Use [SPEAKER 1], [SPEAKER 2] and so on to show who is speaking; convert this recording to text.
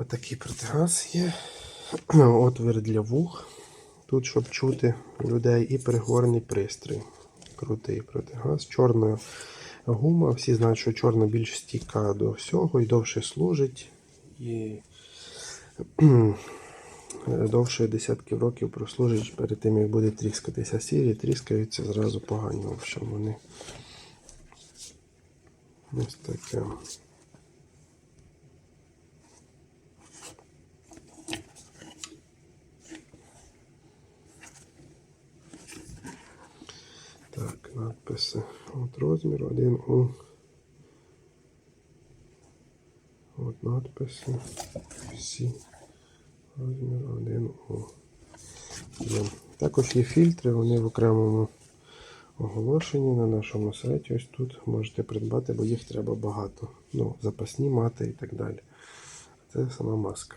[SPEAKER 1] Отакий протигаз є. Отвір для вух. Тут, щоб чути людей, і переговорний пристрій. Крутий протигаз. Чорна гума. Всі знають, що чорна більш стійка до всього і довше служить. І довше десятків років прослужить перед тим, як буде тріскатися. Сірі тріскаються зразу погані. В общем, вони ось таке. Так, надписи. От розмір 1 у. От надписи. Всі. Розмір 1 у. Також є фільтри, вони в окремому оголошенні на нашому сайті. Ось тут можете придбати, бо їх треба багато. Ну, запасні мати і так далі. Це сама маска.